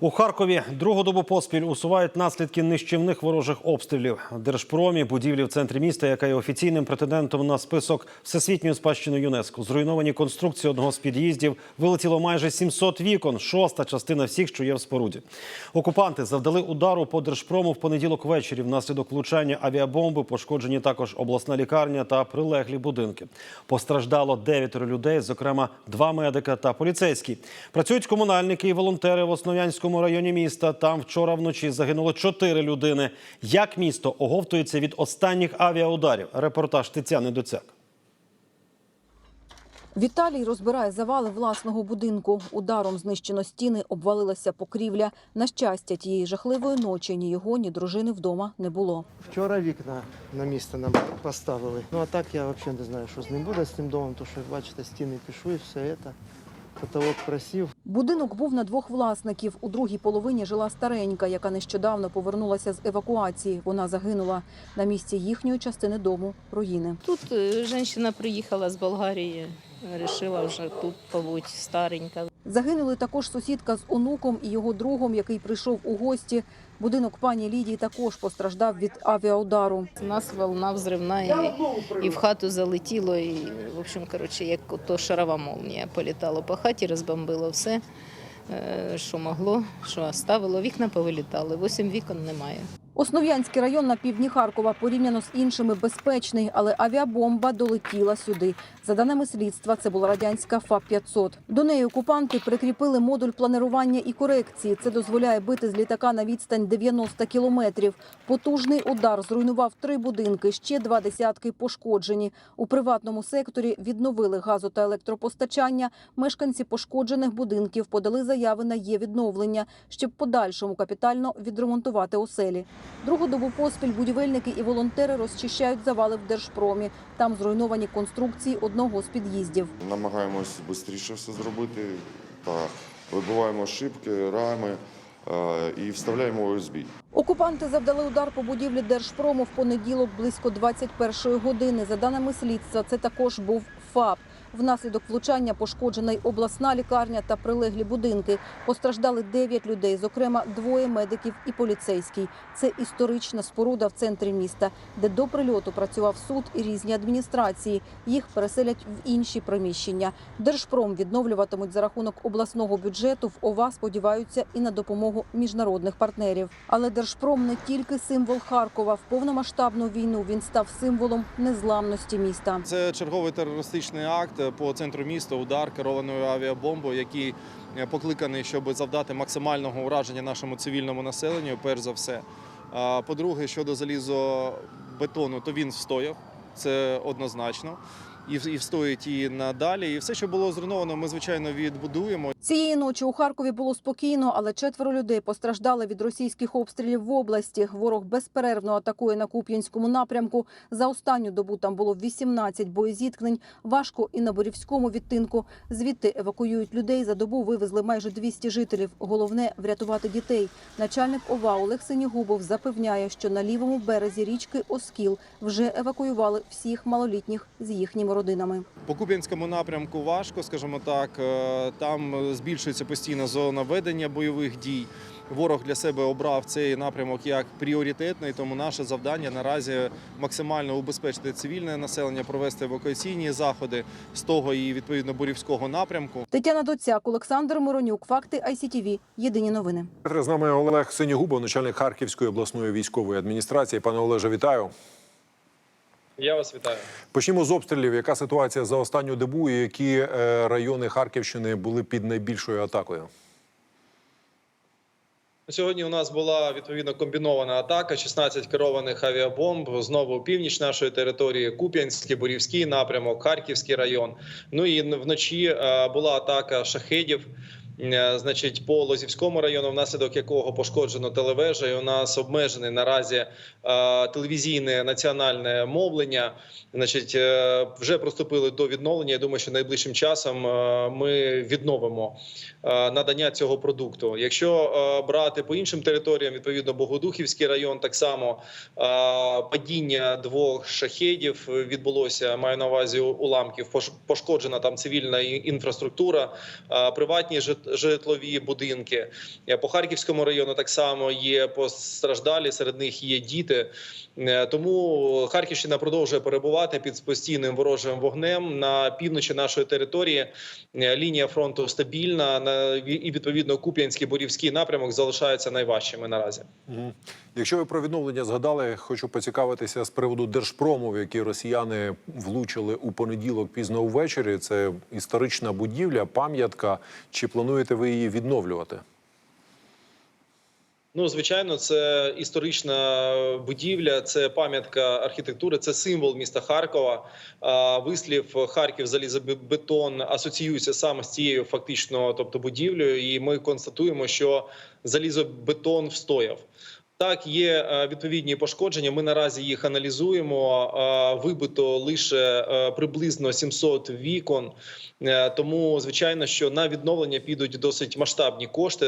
У Харкові другу добу поспіль усувають наслідки нищівних ворожих обстрілів. Держпромі, будівлі в центрі міста, яка є офіційним претендентом на список Всесвітньої спадщини ЮНЕСКО. Зруйновані конструкції одного з під'їздів вилетіло майже 700 вікон, шоста частина всіх, що є в споруді. Окупанти завдали удару по Держпрому в понеділок ввечері. Внаслідок влучання авіабомби пошкоджені також обласна лікарня та прилеглі будинки. Постраждало дев'ятеро людей, зокрема два медика та поліцейські. Працюють комунальники і волонтери в Основ'янському районі міста. Там вчора вночі загинуло чотири людини. Як місто оговтується від останніх авіаударів? Репортаж Тетяни Доцяк. Віталій розбирає завали власного будинку. Ударом знищено стіни, обвалилася покрівля. На щастя, тієї жахливої ночі ні його, ні дружини вдома не було. Вчора вікна на місце нам поставили. Ну а так я взагалі не знаю, що з ним буде з цим домом, тому що бачите, стіни пішу і все це. Потолок просів. Будинок був на двох власників. У другій половині жила старенька, яка нещодавно повернулася з евакуації. Вона загинула на місці їхньої частини дому. Руїни. Тут е, жінка приїхала з Болгарії, вирішила вже тут побути старенька. Загинули також сусідка з онуком і його другом, який прийшов у гості. Будинок пані Лідії також постраждав від авіаудару. У нас волна взривна і, і в хату залетіло, і, в общем, коротше, як то шарова молнія політало по хаті, розбомбило все, е, що могло, що оставило. Вікна повилітали, восім вікон немає. Основ'янський район на півдні Харкова порівняно з іншими безпечний, але авіабомба долетіла сюди. За даними слідства, це була радянська ФАП-500. До неї окупанти прикріпили модуль планування і корекції. Це дозволяє бити з літака на відстань 90 кілометрів. Потужний удар зруйнував три будинки, ще два десятки пошкоджені. У приватному секторі відновили газу та електропостачання. Мешканці пошкоджених будинків подали заяви на є відновлення, щоб подальшому капітально відремонтувати оселі. Другу добу поспіль будівельники і волонтери розчищають завали в Держпромі. Там зруйновані конструкції одного з під'їздів. Намагаємось швидше все зробити та вибиваємо шибки, рами е, і вставляємо ОСБ. Окупанти завдали удар по будівлі Держпрому в понеділок близько 21 години. За даними слідства, це також був ФАП. Внаслідок влучання пошкоджена й обласна лікарня та прилеглі будинки. Постраждали 9 людей, зокрема двоє медиків і поліцейський. Це історична споруда в центрі міста, де до прильоту працював суд і різні адміністрації. Їх переселять в інші приміщення. Держпром відновлюватимуть за рахунок обласного бюджету. В ОВА сподіваються і на допомогу міжнародних партнерів. Але Держпром не тільки символ Харкова. В повномасштабну війну він став символом незламності міста. Це черговий терористичний акт по центру міста, удар керованою авіабомбою, який е, покликаний, щоб завдати максимального ураження нашому цивільному населенню, перш за все. По-друге, щодо залізобетону, то він встояв, це однозначно. І і встоїть і надалі. І все, що було зруйновано, ми звичайно відбудуємо. Цієї ночі у Харкові було спокійно, але четверо людей постраждали від російських обстрілів в області. Ворог безперервно атакує на Куп'янському напрямку. За останню добу там було 18 боєзіткнень. Важко і на Борівському відтинку. Звідти евакуюють людей. За добу вивезли майже 200 жителів. Головне врятувати дітей. Начальник ОВА Олег Синігубов запевняє, що на лівому березі річки Оскіл вже евакуювали всіх малолітніх з їхніми родинами. По Куп'янському напрямку важко, скажімо так. Е, Там збільшується постійна зона ведення бойових дій. Ворог для себе обрав цей напрямок як пріоритетний, тому наше завдання наразі максимально убезпечити цивільне населення, провести евакуаційні заходи з того і відповідно бурівського напрямку. Тетяна Доцяк, Олександр Моронюк. Факти ICTV. Єдині новини. З нами Олег Синігубов, начальник Харківської обласної військової адміністрації. Пане Олеже, вітаю. Я вас вітаю. Почнімо з обстрілів. Яка ситуація за останню добу і які е, райони Харківщини були під найбільшою атакою? Сьогодні у нас була відповідно комбінована атака: 16 керованих авіабомб. Знову північ нашої території, Куп'янський, Борівський напрямок, Харківський район. Ну і вночі е, була атака шахедів. Е, значить, по Лозівському району, внаслідок якого пошкоджено телевежа, і у нас обмежений наразі е, телевізійне національне мовлення. Значить, е, вже приступили до відновлення. Я думаю, що найближчим часом ми відновимо надання цього продукту. Якщо брати по іншим територіям, відповідно Богодухівський район, так само падіння двох шахедів відбулося. Маю на увазі уламків. Пош- Пошкоджена там цивільна інфраструктура, приватні житлові будинки. Е, По Харківському району так само є постраждалі. Серед них є діти. Е, Тому Харківщина продовжує перебувати під постійним ворожим вогнем на півночі нашої території. Е, Лінія фронту стабільна на і відповідно Куп'янський Борівський напрямок залишаються найважчими наразі. Якщо ви про відновлення згадали, хочу поцікавитися з приводу Держпрому, в який росіяни влучили у понеділок пізно ввечері. Це історична будівля, пам'ятка. Чи плануєте ви її відновлювати? Ну, звичайно, це історична будівля, це пам'ятка архітектури, це символ міста Харкова. Вислів Харків залізобетон асоціюється саме з цією фактично, тобто будівлею, і ми констатуємо, що залізобетон встояв. Так, є е, відповідні пошкодження. Ми наразі їх аналізуємо. Е, Вибито лише е, приблизно 700 вікон. Тому, звичайно, що на відновлення підуть досить масштабні кошти.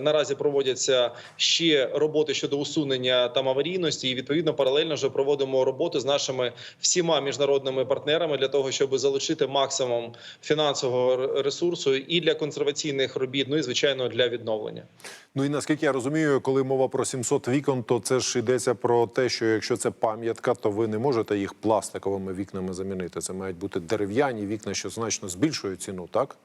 Наразі проводяться ще роботи щодо усунення там аварійності, і відповідно паралельно вже проводимо роботу з нашими всіма міжнародними партнерами для того, щоб залучити максимум фінансового ресурсу і для консерваційних робіт, ну і звичайно для відновлення. Ну і наскільки я розумію, коли мова про 700 вікон, то це ж йдеться про те, що якщо це пам'ятка, то ви не можете їх пластиковими вікнами замінити. Це мають бути дерев'яні вікна, що значно збільшують ціну, так?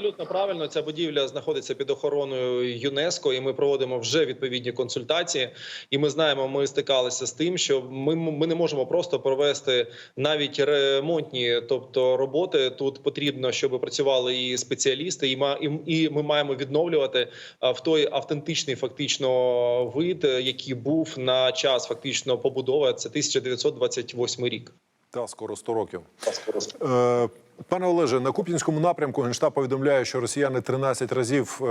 Абсолютно правильно, ця будівля знаходиться під охороною ЮНЕСКО, і ми проводимо вже відповідні консультації. І ми знаємо, ми стикалися з тим, що ми, ми не можемо просто провести навіть ремонтні, тобто роботи. Тут потрібно, щоб працювали і спеціалісти, і ма- і, і ми маємо відновлювати в той автентичний фактично вид, який був на час фактично побудови. Це 1928 рік. Та скоро 100 років. та Е, Пане Олеже, на Куп'янському напрямку Генштаб повідомляє, що росіяни 13 разів е,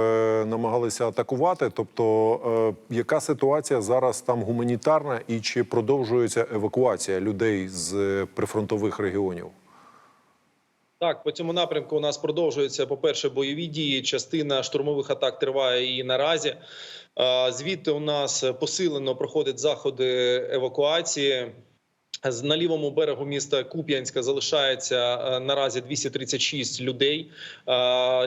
намагалися атакувати. Тобто, е, яка ситуація зараз там гуманітарна і чи продовжується евакуація людей з е, прифронтових регіонів? Так, по цьому напрямку у нас продовжуються, по-перше, бойові дії. Частина штурмових атак триває і наразі. Звідти у нас посилено проходять заходи евакуації. На лівому берегу міста Куп'янська залишається е, наразі 236 людей. Е,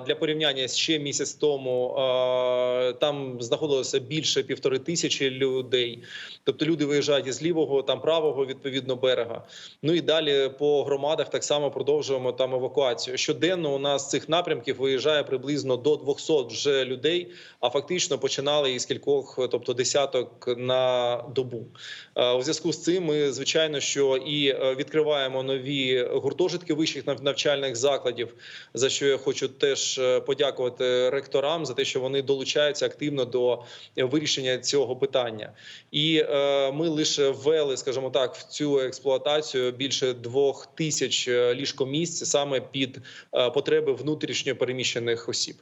Для порівняння ще місяць тому е, там знаходилося більше півтори тисячі людей. Тобто люди виїжджають із лівого, там правого відповідно берега. Ну і далі по громадах так само продовжуємо там евакуацію. Щоденно у нас з цих напрямків виїжджає приблизно до 200 вже людей. А фактично починали із кількох, тобто десяток на добу. У зв'язку з цим ми звичайно, що і е, відкриваємо нові гуртожитки вищих нав- навчальних закладів. За що я хочу теж е, подякувати ректорам за те, що вони долучаються активно до вирішення цього питання. І е, ми лише ввели, скажімо так, в цю експлуатацію більше двох тисяч ліжкомісць саме під потреби внутрішньо переміщених осіб.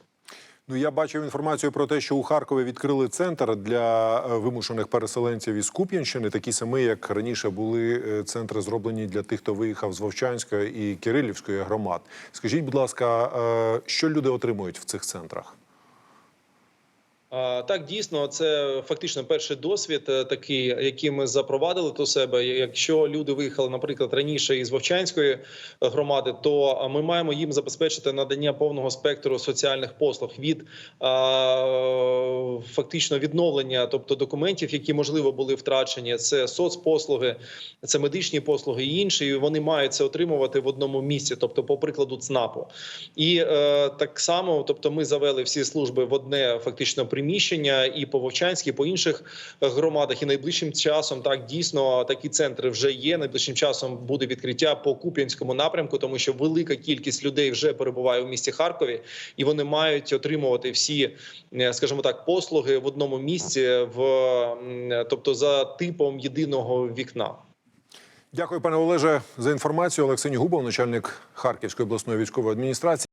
Ну я бачив інформацію про те, що у Харкові відкрили центр для е, вимушених переселенців із Куп'янщини, такі самі, як раніше були е, центри зроблені для тих, хто виїхав з Вовчанської і Кирилівської громад. Скажіть, будь ласка, е, що люди отримують в цих центрах? Так, дійсно, це фактично перший досвід, е, такий, який ми запровадили до себе. Якщо люди виїхали, наприклад, раніше із Вовчанської громади, то ми маємо їм забезпечити надання повного спектру соціальних послуг від фактично відновлення, тобто документів, які можливо були втрачені. Це соцпослуги, це медичні послуги і інші. І вони мають це отримувати в одному місці, тобто, по прикладу ЦНАПу. І е, так само, тобто, ми завели всі служби в одне фактично приміщення, і по Вовчанській, і по інших е, громадах. І найближчим часом так дійсно такі центри вже є. Найближчим часом буде відкриття по Куп'янському напрямку, тому що велика кількість людей вже перебуває у місті Харкові, і вони мають отримувати всі, е, скажімо так, послуги в одному місці, в тобто за типом єдиного вікна. Дякую, пане Олеже, за інформацію. Олексій Губов, начальник Харківської обласної військової адміністрації.